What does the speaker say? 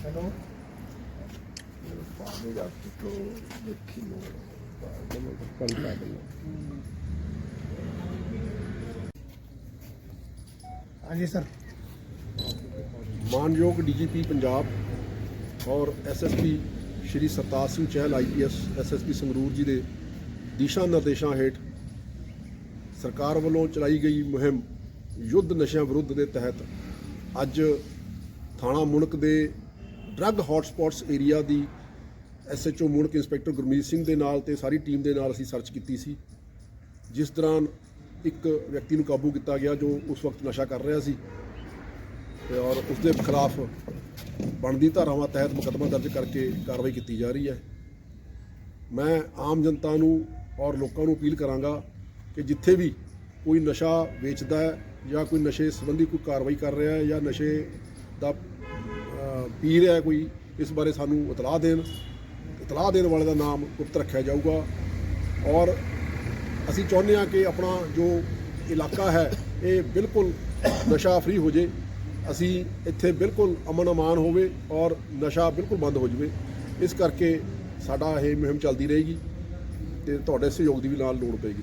Hello. ਪਾਣੀ ਦਾ to ਦੇਖੀ ਨੂੰ ਪਾਣੀ ਪਾ ਦੇ ਹਾਂਜੀ ਸਰ। ਮਾਨਯੋਗ ਡੀਜੀਪੀ ਪੰਜਾਬ ਔਰ SSP Shri Sartaj Singh Chahal IPS SSP Sangrur ji ਦੇ ਦਿਸ਼ਾ ਨਿਰਦੇਸ਼ਾਂ ਹੇਠ ਸਰਕਾਰ ਵੱਲੋਂ ਚਲਾਈ ਗਈ ਮੁਹਿੰਮ ਯੁੱਧ ਨਸ਼ਿਆਂ ਵਿਰੁੱਧ ਦੇ ਤਹਿਤ ਅੱਜ ਥਾਣਾ ਮੁਣਕ ਦੇ ਡਰੱਗ ਹੌਟਸਪੌਟਸ ਏਰੀਆ ਦੀ ਐਸਐਚਓ ਮੁੜਕ ਇੰਸਪੈਕਟਰ ਗੁਰਮੀਤ ਸਿੰਘ ਦੇ ਨਾਲ ਤੇ ਸਾਰੀ ਟੀਮ ਦੇ ਨਾਲ ਅਸੀਂ ਸਰਚ ਕੀਤੀ ਸੀ। ਜਿਸ ਦੌਰਾਨ ਇੱਕ ਵਿਅਕਤੀ ਨੂੰ ਕਾਬੂ ਕੀਤਾ ਗਿਆ ਜੋ ਉਸ ਵਕਤ ਨਸ਼ਾ ਕਰ ਰਿਹਾ ਸੀ ਤੇ ਔਰ ਉਸ ਦੇ ਖਿਲਾਫ ਬਣਦੀ ਧਾਰਾਵਾਂ ਤਹਿਤ ਮੁਕੱਦਮਾ ਦਰਜ ਕਰਕੇ ਕਾਰਵਾਈ ਕੀਤੀ ਜਾ ਰਹੀ ਹੈ। ਮੈਂ ਆਮ ਜਨਤਾ ਨੂੰ ਔਰ ਲੋਕਾਂ ਨੂੰ ਅਪੀਲ ਕਰਾਂਗਾ ਕਿ ਜਿੱਥੇ ਵੀ ਕੋਈ ਨਸ਼ਾ ਵੇਚਦਾ ਹੈ ਜਾਂ ਕੋਈ ਨਸ਼ੇ ਸੰਬੰਧੀ ਕੋਈ ਕਾਰਵਾਈ ਕਰ ਰਿਹਾ ਹੈ ਜਾਂ ਨਸ਼ੇ ਦਾ ਪੀ ਰਿਹਾ ਕੋਈ, ਇਸ ਬਾਰੇ ਸਾਨੂੰ ਇਤਲਾਹ ਦੇਣ। ਇਤਲਾਹ ਦੇਣ ਵਾਲੇ ਦਾ ਨਾਮ ਗੁਪਤ ਰੱਖਿਆ ਜਾਊਗਾ। ਔਰ ਅਸੀਂ ਚਾਹੁੰਦੇ ਹਾਂ ਕਿ ਆਪਣਾ ਜੋ ਇਲਾਕਾ ਹੈ, ਇਹ ਬਿਲਕੁਲ ਨਸ਼ਾ ਫਰੀ ਹੋ ਜੇ ਅਸੀਂ ਇੱਥੇ ਬਿਲਕੁਲ ਅਮਨ ਅਮਾਨ ਹੋਵੇ ਔਰ ਨਸ਼ਾ ਬਿਲਕੁਲ ਬੰਦ ਹੋ ਜਾਵੇ। ਇਸ ਕਰਕੇ ਸਾਡਾ ਇਹ ਮੁਹਿੰਮ ਚੱਲਦੀ ਰਹੇਗੀ ਤੇ ਤੁਹਾਡੇ ਸਹਿਯੋਗ ਦੀ ਵੀ ਨਾਲ ਲੋੜ ਪਏਗੀ।